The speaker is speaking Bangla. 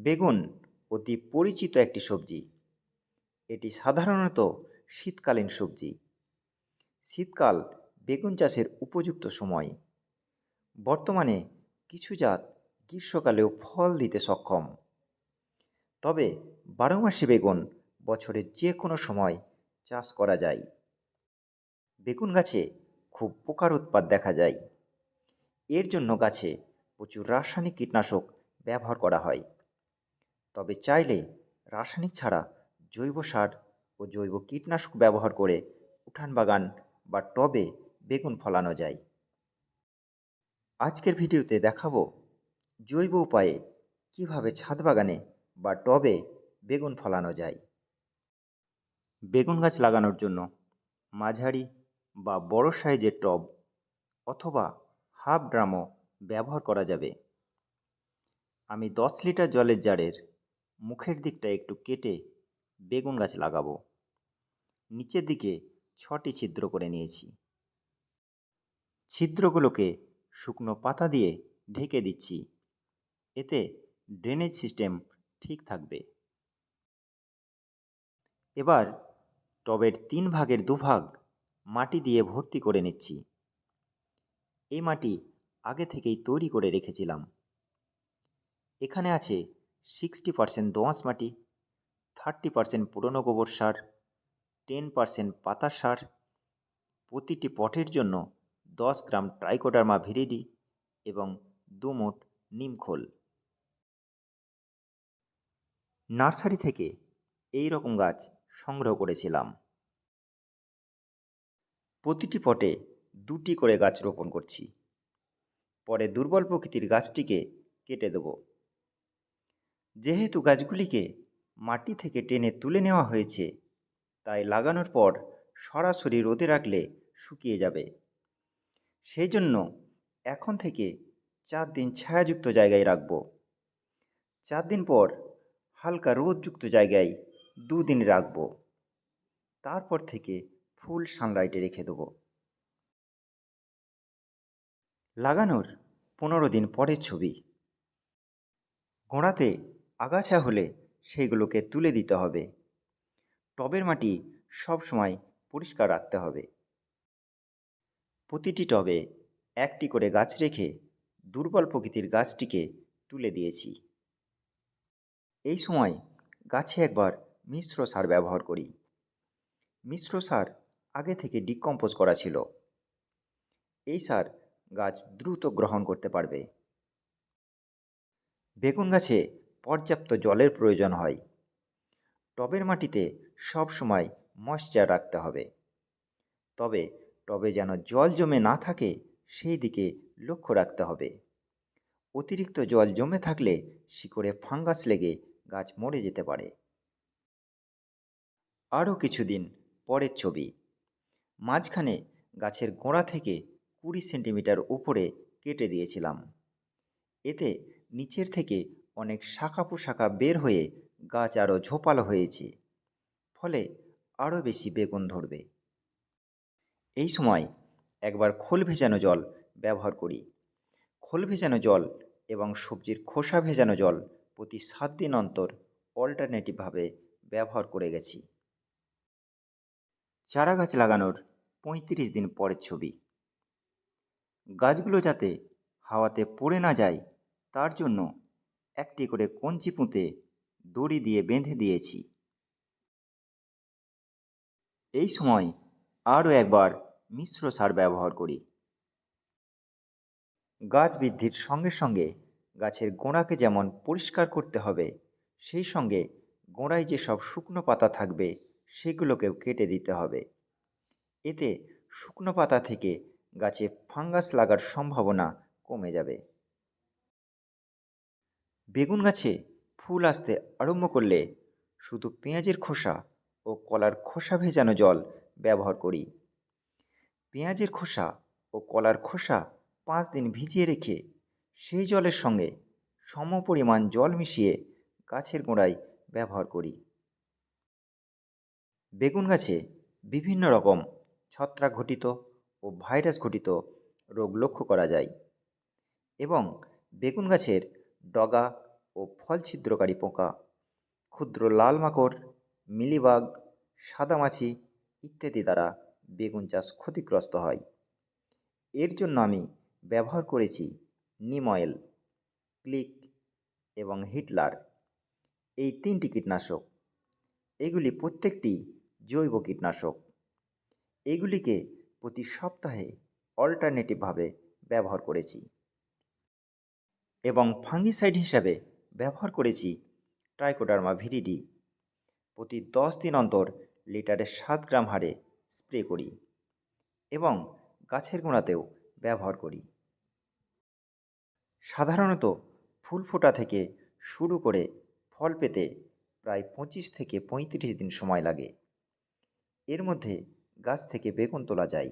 বেগুন অতি পরিচিত একটি সবজি। এটি সাধারণত শীতকালীন সবজি। শীতকাল বেগুন চাষের উপযুক্ত সময়। বর্তমানে কিছু জাত গ্রীষ্মকালেও ফল দিতে সক্ষম। তবে বারোমাসি বেগুন বছরের যে কোনো সময় চাষ করা যায়। বেগুন গাছে খুব পোকার উৎপাত দেখা যায়। এর জন্য গাছে প্রচুর রাসায়নিক কীটনাশক ব্যবহার করা হয়। তবে চাইলে রাসায়নিক ছাড়া জৈব সার ও জৈব কীটনাশক ব্যবহার করে উঠান বাগান বা টবে বেগুন ফলানো যায়। আজকের ভিডিওতে দেখাবো জৈব উপায়ে কীভাবে ছাদ বাগানে বা টবে বেগুন ফলানো যায়। বেগুন গাছ লাগানোর জন্য মাঝারি বা বড় সাইজের টব অথবা হাফ ড্রামও ব্যবহার করা যাবে। আমি দশ লিটার জলের জারের মুখের দিকটা একটু কেটে বেগুন গাছ লাগাবো। নিচের দিকে ছটি ছিদ্র করে নিয়েছি। ছিদ্রগুলোকে শুকনো পাতা দিয়ে ঢেকে দিচ্ছি। এতে ড্রেনেজ সিস্টেম ঠিক থাকবে। এবার টবের তিন ভাগের দুভাগ মাটি দিয়ে ভর্তি করে নিচ্ছি। এই মাটি আগে থেকেই তৈরি করে রেখেছিলাম। এখানে আছে সিক্সটি পারসেন্ট দোঁয়াশ মাটি, থার্টি পারসেন্ট পুরনো গোবর সার, টেন পারসেন্ট পাতার সার, প্রতিটি পটের জন্য দশ গ্রাম ট্রাইকোডার্মা ভিরিডি এবং দু মুঠ নিমখোল নার্সারি থেকে এই রকম গাছ সংগ্রহ করেছিলাম। প্রতিটি পটে দুটি করে গাছ রোপণ করছি। পরে দুর্বল প্রকৃতির গাছটিকে কেটে দেব। যেহেতু গাছগুলিকে মাটি থেকে টেনে তুলে নেওয়া হয়েছে, তাই লাগানোর পর সরাসরি রোদে রাখলে শুকিয়ে যাবে। সেই জন্য এখন থেকে চার দিন ছায়াযুক্ত জায়গায় রাখব। চার দিন পর হালকা রোদযুক্ত জায়গায় দুদিন রাখব। তারপর থেকে ফুল সানলাইটে রেখে দেবো। লাগানোর পনেরো দিন পরের ছবি। গোড়াতে আগাছা হলে সেইগুলোকে তুলে দিতে হবে। টবের মাটি সব সময় পরিষ্কার রাখতে হবে। প্রতিটি টবে একটি করে গাছ রেখে দুর্বল প্রকৃতির গাছটিকে তুলে দিয়েছি। এই সময় গাছে একবার মিশ্র সার ব্যবহার করি। মিশ্র সার আগে থেকে ডিকম্পোজ করা ছিল। এই সার গাছ দ্রুত গ্রহণ করতে পারবে। বেগুন গাছে পর্যাপ্ত জলের প্রয়োজন হয়। টবের মাটিতে সব সময় ময়শ্চার রাখতে হবে। তবে টবে যেন জল জমে না থাকে, সেই দিকে লক্ষ্য রাখতে হবে। অতিরিক্ত জল জমে থাকলে শিকড়ে ফাঙ্গাস লেগে গাছ মরে যেতে পারে। আরও কিছুদিন পরের ছবি। মাঝখানে গাছের গোড়া থেকে কুড়ি সেন্টিমিটার উপরে কেটে দিয়েছিলাম। এতে নিচের থেকে অনেক শাখা পোশাখা বের হয়ে গাছ আরও ঝোপালো হয়েছে। ফলে আরও বেশি বেগুন ধরবে। এই সময় একবার খোল ভেজানো জল ব্যবহার করি। খোল ভেজানো জল এবং সবজির খোসা ভেজানো জল প্রতি সাত দিন অন্তর অল্টারনেটিভভাবে ব্যবহার করে গেছি। চারা গাছ লাগানোর পঁয়ত্রিশ দিন পরের ছবি। গাছগুলো যাতে হাওয়াতে পড়ে না যায়, তার জন্য একটি করে কঞ্চি পুঁতে দড়ি দিয়ে বেঁধে দিয়েছি। এই সময় আরও একবার মিশ্র সার ব্যবহার করি। গাছ বৃদ্ধির সঙ্গে সঙ্গে গাছের গোড়াকে যেমন পরিষ্কার করতে হবে, সেই সঙ্গে গোড়ায় যেসব শুকনো পাতা থাকবে সেগুলোকেও কেটে দিতে হবে। এতে শুকনো পাতা থেকে গাছে ফাঙ্গাস লাগার সম্ভাবনা কমে যাবে। বেগুন গাছে ফুল আসতে আরম্ভ করলে শুধু পেঁয়াজের খোসা ও কলার খোসা ভেজানো জল ব্যবহার করি। পেঁয়াজের খোসা ও কলার খোসা পাঁচ দিন ভিজিয়ে রেখে সেই জলের সঙ্গে সমপরিমাণ জল মিশিয়ে গাছের গোড়ায় ব্যবহার করি। বেগুন গাছে বিভিন্ন রকম ছত্রাক ঘটিত ও ভাইরাস ঘটিত রোগ লক্ষ্য করা যায় এবং বেগুন গাছের ডগা ও ফল ছিদ্রকারী পোকা, ক্ষুদ্র লাল মাকড়, মিলিবাগ, সাদামাছি ইত্যাদি দ্বারা বেগুন চাষ ক্ষতিগ্রস্ত হয়। এর জন্য আমি ব্যবহার করেছি নিম অয়েল, ক্লিক এবং হিটলার। এই তিনটি কীটনাশক, এগুলি প্রত্যেকটি জৈব কীটনাশক। এগুলিকে প্রতি সপ্তাহে অল্টারনেটিভভাবে ব্যবহার করেছি। এবং ফাঙ্গিসাইড হিসাবে ব্যবহার করেছি ট্রাইকোডার্মা ভিরিডি প্রতি দশ দিন অন্তর লিটারে সাত গ্রাম হারে স্প্রে করি এবং গাছের গোড়াতেও ব্যবহার করি। সাধারণত ফুল ফোটা থেকে শুরু করে ফল পেতে প্রায় পঁচিশ থেকে পঁয়ত্রিশ দিন সময় লাগে। এর মধ্যে গাছ থেকে বেগুন তোলা যায়।